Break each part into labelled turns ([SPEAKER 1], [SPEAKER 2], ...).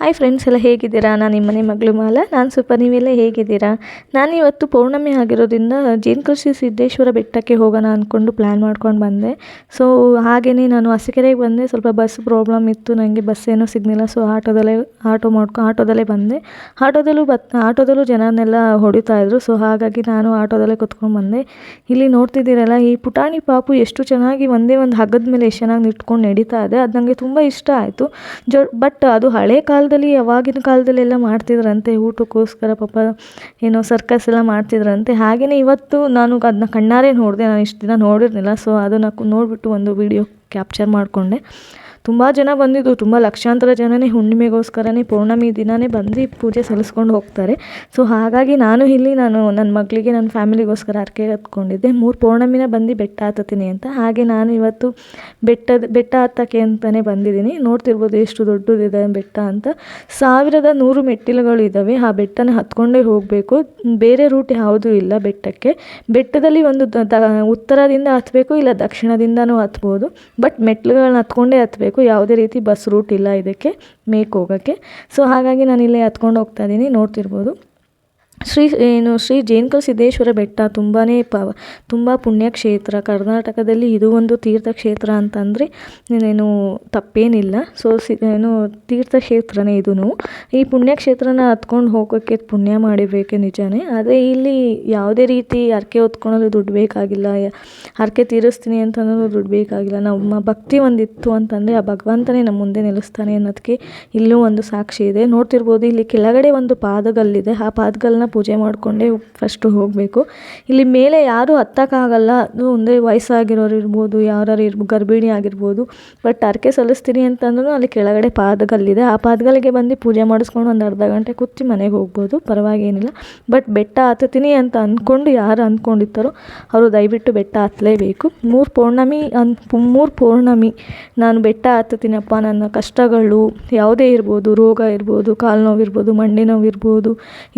[SPEAKER 1] Hi friends ಎಲ್ಲ ಹೇಗಿದ್ದೀರಾ? ನಾನು ನಿಮ್ಮ ಮನೆ ಮಗಳು ಮಾಲ. ನಾನು ಸ್ವಲ್ಪ ನೀವೆಲ್ಲ ಹೇಗಿದ್ದೀರಾ? ನಾನು ಇವತ್ತು ಪೌರ್ಣಮಿ ಆಗಿರೋದ್ರಿಂದ ಜೇನುಕೃಷಿ ಸಿದ್ದೇಶ್ವರ ಬೆಟ್ಟಕ್ಕೆ ಹೋಗೋಣ ಅಂದ್ಕೊಂಡು ಪ್ಲ್ಯಾನ್ ಮಾಡ್ಕೊಂಡು ಬಂದೆ. ಸೊ ಹಾಗೇ ನಾನು ಹಸಿಕೆರೆಗೆ ಬಂದೆ. ಸ್ವಲ್ಪ ಬಸ್ ಪ್ರಾಬ್ಲಮ್ ಇತ್ತು. ನನಗೆ ಬಸ್ ಏನೂ ಸಿಗ್ನಿಲ್ಲ ಸೊ ಆಟೋದಲ್ಲೇ, ಆಟೋ ಮಾಡ್ಕೊ, ಆಟೋದಲ್ಲೇ ಬಂದೆ. ಆಟೋದಲ್ಲೂ ಬತ್, ಆಟೋದಲ್ಲೂ ಜನನೆಲ್ಲ ಹೊಡಿತಾ ಇದ್ರು. ಸೊ ಹಾಗಾಗಿ ನಾನು ಆಟೋದಲ್ಲೇ ಕುತ್ಕೊಂಡು ಬಂದೆ. ಇಲ್ಲಿ ನೋಡ್ತಿದ್ದೀರಲ್ಲ, ಈ ಪುಟಾಣಿ ಪಾಪು ಎಷ್ಟು ಚೆನ್ನಾಗಿ ಒಂದೇ ಒಂದು ಹಗ್ಗದ ಮೇಲೆ ಎಷ್ಟು ಚೆನ್ನಾಗಿ ನಿಟ್ಕೊಂಡು ನಡೀತಾ ಇದೆ. ಅದು ನನಗೆ ತುಂಬ ಇಷ್ಟ ಆಯಿತು. ಜೊ ಬಟ್ ಅದು ಹಳೆ ಕಾಲದಲ್ಲಿ, ಅವಾಗಿನ ಕಾಲದಲ್ಲೆಲ್ಲ ಮಾಡ್ತಿದ್ರಂತೆ. ಊಟಕ್ಕೋಸ್ಕರ ಪಾಪ ಏನೋ ಸರ್ಕಸ್ ಎಲ್ಲ ಮಾಡ್ತಿದ್ರಂತೆ. ಹಾಗೆಯೇ ಇವತ್ತು ನಾನು ಅದನ್ನ ಕಣ್ಣಾರೆ ನೋಡಿದೆ. ನಾನು ಇಷ್ಟು ದಿನ ನೋಡಿರಲಿಲ್ಲ. ಸೊ ಅದನ್ನು ನೋಡಿಬಿಟ್ಟು ಒಂದು ವೀಡಿಯೋ ಕ್ಯಾಪ್ಚರ್ ಮಾಡಿಕೊಂಡೆ. ತುಂಬ ಜನ ಬಂದಿದ್ದು ತುಂಬ ಲಕ್ಷಾಂತರ ಜನನೇ ಹುಣ್ಣಿಮೆಗೋಸ್ಕರನೇ, ಪೌರ್ಣಮಿ ದಿನವೇ ಬಂದು ಪೂಜೆ ಸಲ್ಲಿಸ್ಕೊಂಡು ಹೋಗ್ತಾರೆ. ಸೊ ಹಾಗಾಗಿ ನಾನು ಇಲ್ಲಿ ನಾನು ನನ್ನ ಮಗಳಿಗೆ, ನನ್ನ ಫ್ಯಾಮಿಲಿಗೋಸ್ಕರ ಹರಕೆ ಹತ್ಕೊಂಡಿದ್ದೆ. ಮೂರು ಪೌರ್ಣಮಿನ ಬಂದು ಬೆಟ್ಟ ಹತ್ತತೀನಿ ಅಂತ. ಹಾಗೆ ನಾನು ಇವತ್ತು ಬೆಟ್ಟದ ಬೆಟ್ಟ ಹತ್ತಕ್ಕೆ ಅಂತಲೇ ಬಂದಿದ್ದೀನಿ. ನೋಡ್ತಿರ್ಬೋದು ಎಷ್ಟು ದೊಡ್ಡದಿದೆ ಬೆಟ್ಟ ಅಂತ. ಸಾವಿರದ ನೂರು ಮೆಟ್ಟಿಲುಗಳು ಇದ್ದಾವೆ. ಆ ಬೆಟ್ಟನ ಹತ್ಕೊಂಡೇ ಹೋಗಬೇಕು. ಬೇರೆ ರೂಟ್ ಯಾವುದೂ ಇಲ್ಲ ಬೆಟ್ಟಕ್ಕೆ. ಬೆಟ್ಟದಲ್ಲಿ ಒಂದು ಉತ್ತರದಿಂದ ಹತ್ತಬೇಕು ಇಲ್ಲ ದಕ್ಷಿಣದಿಂದನೂ ಹತ್ಬೋದು. ಬಟ್ ಮೆಟ್ಲುಗಳನ್ನ ಹತ್ಕೊಂಡೇ ಹತ್ತಬೇಕು ಯಾವುದೇ ರೀತಿ ಬಸ್ ರೂಟ್ ಇಲ್ಲ ಇದಕ್ಕೆ ಮೇಕ್ ಹೋಗೋಕ್ಕೆ. ಸೊ ಹಾಗಾಗಿ ನಾನು ಇಲ್ಲೇ ಹತ್ಕೊಂಡು ಹೋಗ್ತಾ ಇದ್ದೀನಿ ನೋಡ್ತಿರ್ಬೋದು. ಶ್ರೀ, ಏನು, ಶ್ರೀ ಜೇನ್ಕಲ್ ಸಿದ್ದೇಶ್ವರ ಬೆಟ್ಟ ತುಂಬಾ ಪ, ತುಂಬ ಪುಣ್ಯಕ್ಷೇತ್ರ. ಕರ್ನಾಟಕದಲ್ಲಿ ಇದು ಒಂದು ತೀರ್ಥಕ್ಷೇತ್ರ ಅಂತಂದರೆ ಏನು ತಪ್ಪೇನಿಲ್ಲ. ಸೊ, ಸಿ, ಏನು ತೀರ್ಥಕ್ಷೇತ್ರನೇ ಇದೂ ಈ ಪುಣ್ಯಕ್ಷೇತ್ರನ ಹತ್ಕೊಂಡು ಹೋಗೋಕ್ಕೆ ಪುಣ್ಯ ಮಾಡಬೇಕೆ ನಿಜಾನೇ. ಆದರೆ ಇಲ್ಲಿ ಯಾವುದೇ ರೀತಿ ಹರಕೆ ಹೊತ್ಕೊಳ್ಳಲು ದುಡ್ಡು ಬೇಕಾಗಿಲ್ಲ. ಹರಕೆ ತೀರಿಸ್ತೀನಿ ಅಂತ ಅನ್ನೋದು ದುಡ್ಡು ಬೇಕಾಗಿಲ್ಲ. ನಮ್ಮ ಭಕ್ತಿ ಒಂದಿತ್ತು ಅಂತಂದರೆ ಆ ಭಗವಂತನೇ ನಮ್ಮ ಮುಂದೆ ನಿಲ್ಲಿಸ್ತಾನೆ ಅನ್ನೋದಕ್ಕೆ ಇಲ್ಲೂ ಒಂದು ಸಾಕ್ಷಿ ಇದೆ. ನೋಡ್ತಿರ್ಬೋದು, ಇಲ್ಲಿ ಕೆಳಗಡೆ ಒಂದು ಪಾದಗಲ್ಲಿದೆ. ಆ ಪಾದಗಲ್ಲನ್ನ ಪೂಜೆ ಮಾಡಿಕೊಂಡೇ ಫಸ್ಟು ಹೋಗಬೇಕು. ಇಲ್ಲಿ ಮೇಲೆ ಯಾರೂ ಹತ್ತಕ್ಕಾಗಲ್ಲ. ಅದು ಒಂದೇ ವಯಸ್ಸಾಗಿರೋರು ಇರ್ಬೋದು ಯಾರು ಇರ್ಬೋ, ಗರ್ಭಿಣಿ ಆಗಿರ್ಬೋದು. ಬಟ್ ಹರಕೆ ಸಲ್ಲಿಸ್ತೀನಿ ಅಂತಂದ್ರೂ ಅಲ್ಲಿ ಕೆಳಗಡೆ ಪಾದಗಲ್ಲಿದೆ. ಆ ಪಾದಗಲ್ಲಿಗೆ ಬಂದು ಪೂಜೆ ಮಾಡಿಸ್ಕೊಂಡು ಒಂದು ಅರ್ಧ ಗಂಟೆ ಕೂತು ಮನೆಗೆ ಹೋಗ್ಬೋದು. ಪರವಾಗೇನಿಲ್ಲ. ಬಟ್ ಬೆಟ್ಟ ಹತ್ತುತ್ತೀನಿ ಅಂತ ಅಂದ್ಕೊಂಡು ಯಾರು ಅಂದ್ಕೊಂಡಿರ್ತಾರೋ ಅವರು ದಯವಿಟ್ಟು ಬೆಟ್ಟ ಹತ್ತಲೇಬೇಕು. ಮೂರು ಪೌರ್ಣಮಿ ಅನ್, ಮೂರು ಪೌರ್ಣಮಿ ನಾನು ಬೆಟ್ಟ ಹತ್ತುತ್ತೀನಪ್ಪ. ನನ್ನ ಕಷ್ಟಗಳು ಯಾವುದೇ ಇರ್ಬೋದು, ರೋಗ ಇರ್ಬೋದು ಕಾಲು ನೋವು ಇರ್ಬೋದು ಮಂಡಿ ನೋವು ಇರ್ಬೋದು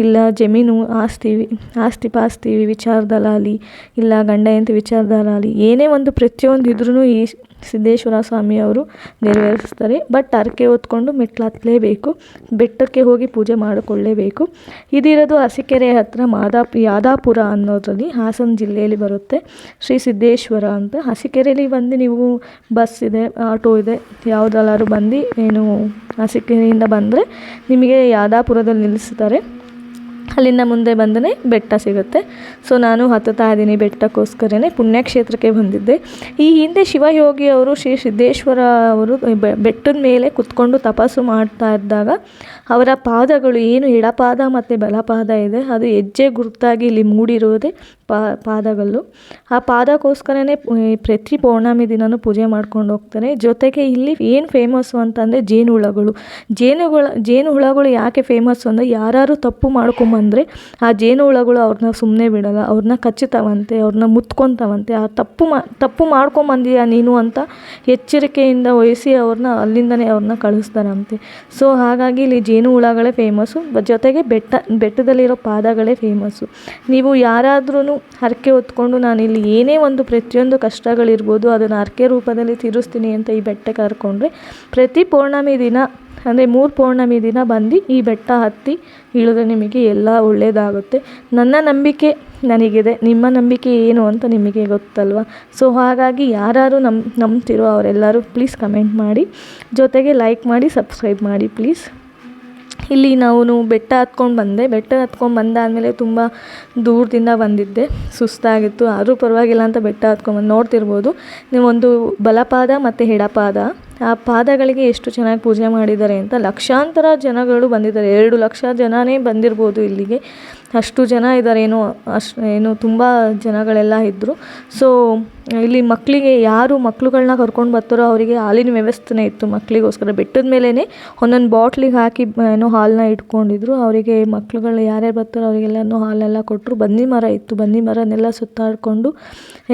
[SPEAKER 1] ಇಲ್ಲ ಜಮೀನು ಆಸ್ತಿ ಆಸ್ತಿ ಪಾಸ್ತಿ ವಿಚಾರದಲ್ಲಾಗಲಿ ಇಲ್ಲ ಗಂಡ ಹೆಂಡತಿ ವಿಚಾರದಲ್ಲಾಗಲಿ ಏನೇ ಒಂದು ಪ್ರತಿಯೊಂದು ಇದ್ರೂ ಈ ಸಿದ್ದೇಶ್ವರ ಸ್ವಾಮಿಯವರು ನೆರವೇರಿಸ್ತಾರೆ. ಬಟ್ ಹರಕೆ ಹೊತ್ಕೊಂಡು ಮೆಟ್ಲು ಹತ್ತಲೇಬೇಕು ಬೆಟ್ಟಕ್ಕೆ ಹೋಗಿ ಪೂಜೆ ಮಾಡಿಕೊಳ್ಳೇಬೇಕು. ಇದಿರೋದು ಹಸಿಕೆರೆ ಹತ್ತಿರ ಮಾದಾ, ಯಾದಾಪುರ ಅನ್ನೋದರಲ್ಲಿ ಹಾಸನ ಜಿಲ್ಲೆಯಲ್ಲಿ ಬರುತ್ತೆ. ಶ್ರೀ ಸಿದ್ದೇಶ್ವರ ಅಂತ. ಹಸಿಕೆರೆಯಲ್ಲಿ ಬಂದು ನೀವು ಬಸ್ ಇದೆ ಆಟೋ ಇದೆ ಯಾವುದಲ್ಲಾದ್ರು ಬಂದು ಏನು ಅರಸೀಕೆರೆಯಿಂದ ಬಂದರೆ ನಿಮಗೆ ಯಾದಾಪುರದಲ್ಲಿ ನಿಲ್ಲಿಸ್ತಾರೆ. ಅಲ್ಲಿಂದ ಮುಂದೆ ಬಂದನೇ ಬೆಟ್ಟ ಸಿಗುತ್ತೆ. ಸೊ ನಾನು ಹತ್ತುತ್ತಾ ಇದ್ದೀನಿ ಬೆಟ್ಟಕ್ಕೋಸ್ಕರನೇ ಪುಣ್ಯಕ್ಷೇತ್ರಕ್ಕೆ ಬಂದಿದ್ದೆ. ಈ ಹಿಂದೆ ಶಿವಯೋಗಿ ಅವರು ಶ್ರೀ ಸಿದ್ದೇಶ್ವರ ಅವರು ಬೆಟ್ಟದ ಮೇಲೆ ಕುತ್ಕೊಂಡು ತಪಸ್ಸು ಮಾಡ್ತಾ ಇದ್ದಾಗ ಅವರ ಪಾದಗಳು ಏನು ಎಡಪಾದ ಮತ್ತು ಬಲಪಾದ ಇದೆ, ಅದು ಹೆಜ್ಜೆ ಗುರುತಾಗಿ ಇಲ್ಲಿ ಮೂಡಿರೋದೇ ಪಾ ಪಾದಗಳು ಆ ಪಾದಕ್ಕೋಸ್ಕರನೇ ಪ್ರತಿ ಪೌರ್ಣಮಿ ದಿನವೂ ಪೂಜೆ ಮಾಡ್ಕೊಂಡು ಹೋಗ್ತಾರೆ. ಜೊತೆಗೆ ಇಲ್ಲಿ ಏನು ಫೇಮಸ್ಸು ಅಂತಂದರೆ ಜೇನುಹುಳಗಳು. ಜೇನುಗಳ ಜೇನುಹುಳಗಳು ಯಾಕೆ ಫೇಮಸ್ಸು ಅಂದರೆ ಯಾರು ತಪ್ಪು ಮಾಡ್ಕೊಂಬಂದರೆ ಆ ಜೇನುಹುಳಗಳು ಅವ್ರನ್ನ ಸುಮ್ಮನೆ ಬಿಡೋಲ್ಲ. ಅವ್ರನ್ನ ಕಚ್ಚುತ್ತವಂತೆ, ಅವ್ರನ್ನ ಮುತ್ಕೊತವಂತೆ. ಆ ತಪ್ಪು ಮಾ, ತಪ್ಪು ಮಾಡ್ಕೊಂಬಂದೀಯ ನೀನು ಅಂತ ಎಚ್ಚರಿಕೆಯಿಂದ ವಹಿಸಿ ಅವ್ರನ್ನ ಅಲ್ಲಿಂದನೇ ಅವ್ರನ್ನ ಕಳಿಸ್ತಾರಂತೆ. ಸೊ, ಹಾಗಾಗಿ ಇಲ್ಲಿ ಜೇನುಹುಳಗಳೇ ಫೇಮಸ್ಸು ಜೊತೆಗೆ ಬೆಟ್ಟ, ಬೆಟ್ಟದಲ್ಲಿರೋ ಪಾದಗಳೇ ಫೇಮಸ್ಸು ನೀವು ಯಾರಾದ್ರೂ ಹರಕೆ ಹೊತ್ಕೊಂಡು ಇಲ್ಲಿ ಏನೇ ಒಂದು ಪ್ರತಿಯೊಂದು ಕಷ್ಟಗಳಿರ್ಬೋದು, ಅದನ್ನು ಹರಕೆ ರೂಪದಲ್ಲಿ ತೀರಿಸ್ತೀನಿ ಅಂತ ಈ ಬೆಟ್ಟಕ್ಕೆ ಕರ್ಕೊಂಡ್ರೆ ಪ್ರತಿ ಪೌರ್ಣಮಿ ದಿನ, ಅಂದರೆ ಮೂರು ಪೌರ್ಣಮಿ ದಿನ ಬಂದು ಈ ಬೆಟ್ಟ ಹತ್ತಿ ಇಳಿದ್ರೆ ನಿಮಗೆ ಎಲ್ಲ ಒಳ್ಳೆಯದಾಗುತ್ತೆ ನನ್ನ ನಂಬಿಕೆ ನನಗಿದೆ, ನಿಮ್ಮ ನಂಬಿಕೆ ಏನು ಅಂತ ನಿಮಗೆ ಗೊತ್ತಲ್ವ? ಸೊ ಹಾಗಾಗಿ ಯಾರು ನಮ್ಮ ನಂಬ್ತಿರೋ ಅವರೆಲ್ಲರೂ ಪ್ಲೀಸ್ ಕಮೆಂಟ್ ಮಾಡಿ, ಜೊತೆಗೆ ಲೈಕ್ ಮಾಡಿ ಸಬ್ಸ್ಕ್ರೈಬ್ ಮಾಡಿ ಪ್ಲೀಸ್ ಇಲ್ಲಿ ನಾವು ಬೆಟ್ಟ ಹತ್ಕೊಂಡು ಬಂದೆ. ಬೆಟ್ಟ ಹತ್ಕೊಂಡು ಬಂದಾದಮೇಲೆ ತುಂಬ ದೂರದಿಂದ ಬಂದಿದ್ದೆ. ಸುಸ್ತಾಗಿತ್ತು. ಆದರೂ ಪರವಾಗಿಲ್ಲ ಅಂತ ಬೆಟ್ಟ ಹತ್ಕೊಂಡ್ಬಂದು ನೋಡ್ತಿರ್ಬೋದು. ನೀವೊಂದು ಬಲಪಾದ ಮತ್ತು ಎಡಪಾದ. ಆ ಪಾದಗಳಿಗೆ ಎಷ್ಟು ಚೆನ್ನಾಗಿ ಪೂಜೆ ಮಾಡಿದ್ದಾರೆ ಅಂತ ಲಕ್ಷಾಂತರ ಜನಗಳು ಬಂದಿದ್ದಾರೆ. ಎರಡು ಲಕ್ಷ ಜನನೇ ಬಂದಿರ್ಬೋದು ಇಲ್ಲಿಗೆ. ಅಷ್ಟು ಜನ ಇದ್ದಾರೆ ಏನೋ ಅಷ್ಟು ಏನು ತುಂಬ ಜನಗಳೆಲ್ಲ ಇದ್ದರು ಸೊ ಇಲ್ಲಿ ಮಕ್ಕಳಿಗೆ ಯಾರು ಮಕ್ಳುಗಳನ್ನ ಕರ್ಕೊಂಡು ಬರ್ತಾರೋ ಅವರಿಗೆ ಹಾಲಿನ ವ್ಯವಸ್ಥೆನೇ ಇತ್ತು ಮಕ್ಕಳಿಗೋಸ್ಕರ ಬೆಟ್ಟದ ಮೇಲೇ ಒಂದೊಂದು ಬಾಟ್ಲಿಗೆ ಹಾಕಿ, ಏನೋ ಹಾಲನ್ನ ಇಟ್ಕೊಂಡಿದ್ರು. ಅವರಿಗೆ ಮಕ್ಳುಗಳು ಯಾರ್ಯಾರು ಬರ್ತಾರೋ ಅವರಿಗೆಲ್ಲನೂ ಹಾಲೆಲ್ಲ ಕೊಟ್ಟರು ಬನ್ನಿ ಮರ ಇತ್ತು, ಬನ್ನಿ ಮರನೆಲ್ಲ ಸುತ್ತಾಡಿಕೊಂಡು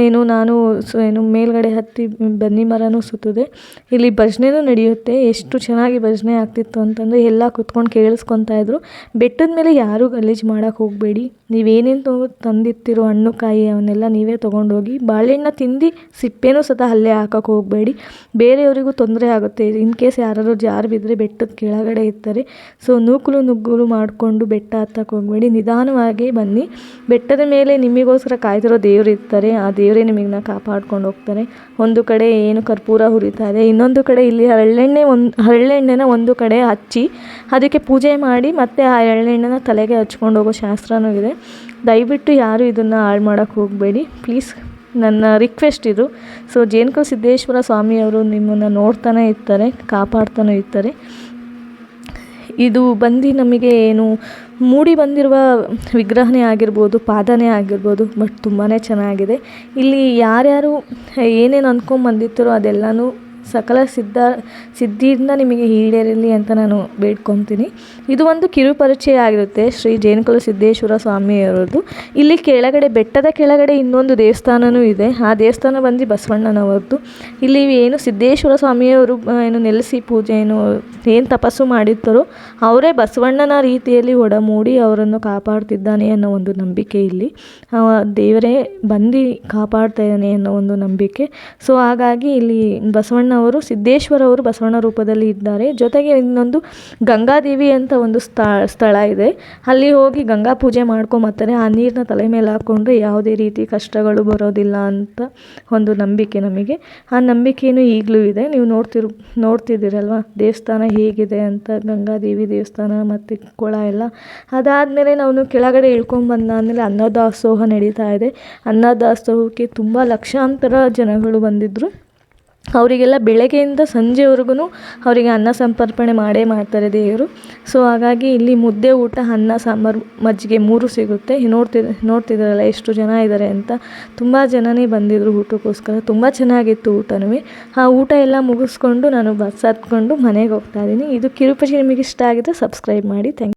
[SPEAKER 1] ಏನು ನಾನು ಸೊ, ಏನು ಮೇಲುಗಡೆ ಹತ್ತಿ, ಬನ್ನಿ ಮರನೂ ಸುತ್ತಿದೆ. ಇಲ್ಲಿ ಭಜನೆನೂ ನಡೆಯುತ್ತೆ. ಎಷ್ಟು ಚೆನ್ನಾಗಿ ಭಜನೆ ಆಗ್ತಿತ್ತು ಅಂತಂದರೆ ಎಲ್ಲ ಕುತ್ಕೊಂಡು ಕೇಳಿಸ್ಕೊತಾ ಇದ್ರು. ಬೆಟ್ಟದ ಮೇಲೆ ಯಾರೂ ಗಲೀಜು ಮಾಡೋಕ್ಕೆ ಹೋಗಬೇಡಿ. ನೀವೇನೇನು ತಂದಿತ್ತಿರೋ ಹಣ್ಣು, ಕಾಯಿ ಅವನ್ನೆಲ್ಲ ನೀವೇ ತೊಗೊಂಡೋಗಿ ಬಾಳೆಹಣ್ಣ ತಿಂದು ಸಿಪ್ಪೆನೂ ಸತ ಅಲ್ಲೇ ಹಾಕೋಕೆ ಹೋಗಬೇಡಿ. ಬೇರೆಯವರಿಗೂ ತೊಂದರೆ ಆಗುತ್ತೆ. ಇನ್ ಕೇಸ್ ಯಾರಾದ್ರು ಜಾರು ಬಿದ್ದರೆ ಬೆಟ್ಟದ ಕೆಳಗಡೆ ಇರ್ತಾರೆ. ಸೊ, ನೂಕುಲು ನುಗ್ಗಲು ಮಾಡಿಕೊಂಡು ಬೆಟ್ಟ ಹತ್ತಕ್ಕೆ ಹೋಗಬೇಡಿ. ನಿಧಾನವಾಗಿ ಬನ್ನಿ. ಬೆಟ್ಟದ ಮೇಲೆ ನಿಮಗೋಸ್ಕರ ಕಾಯ್ತಿರೋ ದೇವರು ಇರ್ತಾರೆ. ಆ ದೇವರೇ ನಿಮಗನ್ನ ಕಾಪಾಡ್ಕೊಂಡು ಹೋಗ್ತಾರೆ. ಒಂದು ಕಡೆ ಏನು ಕರ್ಪೂರ ಹುರಿತಾ ಇದೆ. ಇನ್ನೊಂದು ಕಡೆ ಇಲ್ಲಿ ಹರಳೆಣ್ಣೆ ಒಂದು, ಹರಳೆಣ್ಣೆನ ಒಂದು ಕಡೆ ಹಚ್ಚಿ ಅದಕ್ಕೆ ಪೂಜೆ ಮಾಡಿ ಮತ್ತೆ ಆ ಎಳ್ಳೆಣ್ಣೆನ ತಲೆಗೆ ಹಚ್ಕೊಂಡು ಹೋಗೋ ಶಾಸ್ತ್ರನೂ ಇದೆ. ದಯವಿಟ್ಟು ಯಾರು ಇದನ್ನು ಹಾಳು ಮಾಡೋಕ್ಕೆ ಹೋಗಬೇಡಿ. ಪ್ಲೀಸ್ ನನ್ನ ರಿಕ್ವೆಸ್ಟ್ ಇದು. ಸೊ ಜೇನುಕಲ್ ಸಿದ್ದೇಶ್ವರ ಸ್ವಾಮಿಯವರು ನಿಮ್ಮನ್ನು ನೋಡ್ತಾನೆ ಇರ್ತಾರೆ, ಕಾಪಾಡ್ತಾನೆ ಇರ್ತಾರೆ. ಇದು ಬಂದು ನಮಗೆ ಏನು, ಮೂಡಿ ಬಂದಿರುವ ವಿಗ್ರಹನೇ ಆಗಿರ್ಬೋದು, ಪಾದನೇ ಆಗಿರ್ಬೋದು ಬಟ್ ತುಂಬಾ ಚೆನ್ನಾಗಿದೆ. ಇಲ್ಲಿ ಯಾರ್ಯಾರು ಏನೇನು ಅಂದ್ಕೊಂಬಂದಿರ್ತಾರೋ ಅದೆಲ್ಲನೂ ಸಕಲ ಸಿದ್ಧ ಸಿದ್ಧಿಯಿಂದ ನಿಮಗೆ ಈಡೇರಲಿ ಅಂತ ನಾನು ಬೇಡ್ಕೊತೀನಿ. ಇದು ಒಂದು ಕಿರು ಪರಿಚಯ ಆಗಿರುತ್ತೆ ಶ್ರೀ ಜೇನುಕುಲ ಸಿದ್ದೇಶ್ವರ ಸ್ವಾಮಿಯವರದ್ದು. ಇಲ್ಲಿ ಕೆಳಗಡೆ, ಬೆಟ್ಟದ ಕೆಳಗಡೆ ಇನ್ನೊಂದು ದೇವಸ್ಥಾನವೂ ಇದೆ. ಆ ದೇವಸ್ಥಾನ ಬಂದು ಬಸವಣ್ಣನವರದ್ದು. ಇಲ್ಲಿ ಏನು ಸಿದ್ದೇಶ್ವರ ಸ್ವಾಮಿಯವರು ಏನು ನೆಲೆಸಿ ಪೂಜೆ, ಏನು ಏನು ತಪಸ್ಸು ಮಾಡಿರ್ತಾರೋ, ಅವರೇ ಬಸವಣ್ಣನ ರೀತಿಯಲ್ಲಿ ಒಡಮೂಡಿ ಅವರನ್ನು ಕಾಪಾಡ್ತಿದ್ದಾನೆ ಅನ್ನೋ ಒಂದು ನಂಬಿಕೆ ಇಲ್ಲಿ. ದೇವರೇ ಬಂದು ಕಾಪಾಡ್ತಾ ಇದ್ದಾನೆ ಅನ್ನೋ ಒಂದು ನಂಬಿಕೆ. ಸೊ, ಹಾಗಾಗಿ ಇಲ್ಲಿ ಬಸವಣ್ಣ ಅವರು ಸಿದ್ದೇಶ್ವರ ಅವರು ಬಸವಣ್ಣ ರೂಪದಲ್ಲಿ ಇದ್ದಾರೆ. ಜೊತೆಗೆ ಇನ್ನೊಂದು ಗಂಗಾದೇವಿ ಅಂತ ಒಂದು ಸ್ಥಳ ಇದೆ. ಅಲ್ಲಿ ಹೋಗಿ ಗಂಗಾ ಪೂಜೆ ಮಾಡ್ಕೊಂಬರ್ತಾರೆ. ಆ ನೀರನ್ನ ತಲೆ ಮೇಲೆ ಹಾಕ್ಕೊಂಡ್ರೆ ಯಾವುದೇ ರೀತಿ ಕಷ್ಟಗಳು ಬರೋದಿಲ್ಲ ಅಂತ ಒಂದು ನಂಬಿಕೆ ನಮಗೆ. ಆ ನಂಬಿಕೆಯೂ ಈಗಲೂ ಇದೆ. ನೀವು ನೋಡ್ತಿರ್, ನೋಡ್ತಿದ್ದೀರಲ್ವ? ದೇವಸ್ಥಾನ ಹೇಗಿದೆ ಅಂತ, ಗಂಗಾದೇವಿ ದೇವಸ್ಥಾನ ಮತ್ತು ಕೊಳ ಎಲ್ಲ. ಅದಾದಮೇಲೆ ನಾವು ಕೆಳಗಡೆ ಇಳ್ಕೊಂಬಂದಾದಮೇಲೆ ಅನ್ನದಾಸೋಹ ನಡೀತಾ ಇದೆ. ಅನ್ನದಾಸೋಹಕ್ಕೆ ತುಂಬ ಲಕ್ಷಾಂತರ ಜನಗಳು ಬಂದಿದ್ದರು ಅವರಿಗೆಲ್ಲ ಬೆಳಗ್ಗೆಯಿಂದ ಸಂಜೆವರೆಗೂ ಅವರಿಗೆ ಅನ್ನ ಸಂಪರ್ಪಣೆ ಮಾಡೇ ಮಾಡ್ತಾರೆ ದೇವರು. ಸೊ ಹಾಗಾಗಿ ಇಲ್ಲಿ ಮುದ್ದೆ ಊಟ, ಅನ್ನ, ಸಾಂಬಾರು ಮಜ್ಜಿಗೆ ಮೂರು ಸಿಗುತ್ತೆ. ನೋಡ್ತಿದ್ದ ನೋಡ್ತಿದ್ದಾರಲ್ಲ ಎಷ್ಟು ಜನ ಇದ್ದಾರೆ ಅಂತ. ತುಂಬ ಜನನೇ ಬಂದಿದ್ದರು ಊಟಕ್ಕೋಸ್ಕರ. ತುಂಬ ಚೆನ್ನಾಗಿತ್ತು ಊಟನೂ. ಆ ಊಟ ಎಲ್ಲ ಮುಗಿಸ್ಕೊಂಡು ನಾನು ಬಸ್ ಹತ್ಕೊಂಡು ಮನೆಗೆ ಹೋಗ್ತಾ ಇದ್ದೀನಿ. ಇದು ಕಿರುಪಚಿ ನಿಮಗೆ ಇಷ್ಟ ಆಗಿದ್ರೆ ಸಬ್ಸ್ಕ್ರೈಬ್ ಮಾಡಿ. ಥ್ಯಾಂಕ್